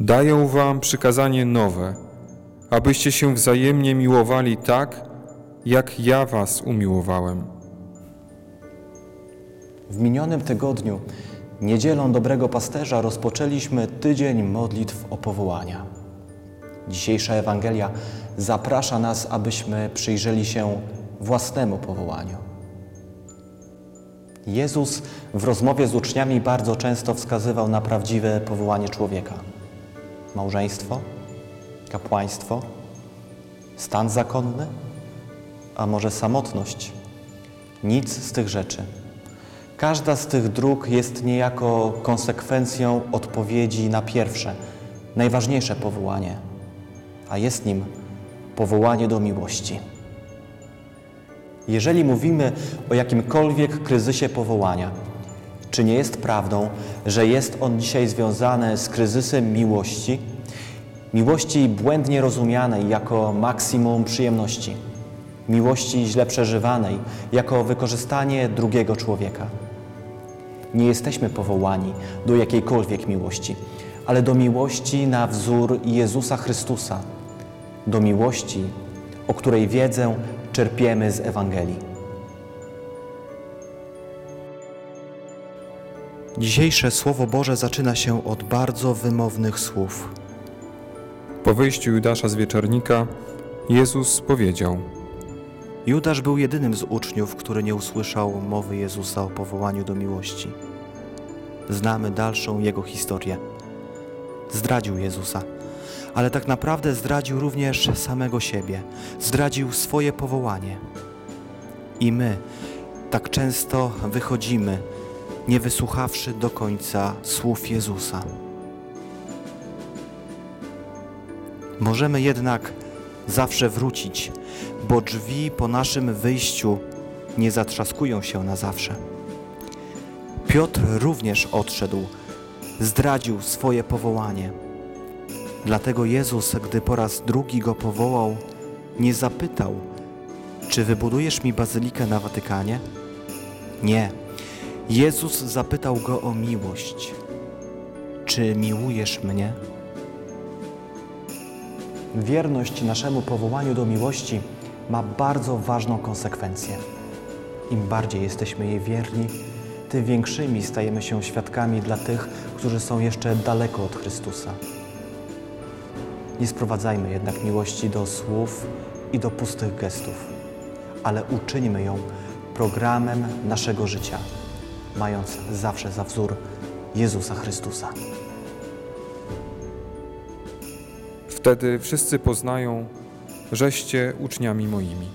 Daję wam przykazanie nowe, abyście się wzajemnie miłowali tak, jak ja was umiłowałem. W minionym tygodniu, niedzielą Dobrego Pasterza, rozpoczęliśmy tydzień modlitw o powołania. Dzisiejsza Ewangelia zaprasza nas, abyśmy przyjrzeli się własnemu powołaniu. Jezus w rozmowie z uczniami bardzo często wskazywał na prawdziwe powołanie człowieka: małżeństwo, kapłaństwo, stan zakonny, a może samotność. Nic z tych rzeczy. Każda z tych dróg jest niejako konsekwencją odpowiedzi na pierwsze, najważniejsze powołanie, a jest nim powołanie do miłości. Jeżeli mówimy o jakimkolwiek kryzysie powołania, czy nie jest prawdą, że jest on dzisiaj związany z kryzysem miłości, miłości błędnie rozumianej jako maksimum przyjemności, miłości źle przeżywanej jako wykorzystanie drugiego człowieka? Nie jesteśmy powołani do jakiejkolwiek miłości, ale do miłości na wzór Jezusa Chrystusa, do miłości, o której wiedzę czerpiemy z Ewangelii. Dzisiejsze Słowo Boże zaczyna się od bardzo wymownych słów. Po wyjściu Judasza z wieczornika, Jezus powiedział: Judasz był jedynym z uczniów, który nie usłyszał mowy Jezusa o powołaniu do miłości. Znamy dalszą jego historię. Zdradził Jezusa, ale tak naprawdę zdradził również samego siebie, zdradził swoje powołanie. I my tak często wychodzimy, nie wysłuchawszy do końca słów Jezusa. Możemy jednak zawsze wrócić, bo drzwi po naszym wyjściu nie zatrzaskują się na zawsze. Piotr również odszedł, zdradził swoje powołanie. Dlatego Jezus, gdy po raz drugi go powołał, nie zapytał, czy wybudujesz mi bazylikę na Watykanie? Nie. Jezus zapytał go o miłość. Czy miłujesz mnie? Wierność naszemu powołaniu do miłości ma bardzo ważną konsekwencję. Im bardziej jesteśmy jej wierni, tym większymi stajemy się świadkami dla tych, którzy są jeszcze daleko od Chrystusa. Nie sprowadzajmy jednak miłości do słów i do pustych gestów, ale uczyńmy ją programem naszego życia, mając zawsze za wzór Jezusa Chrystusa. Wtedy wszyscy poznają, żeście uczniami moimi.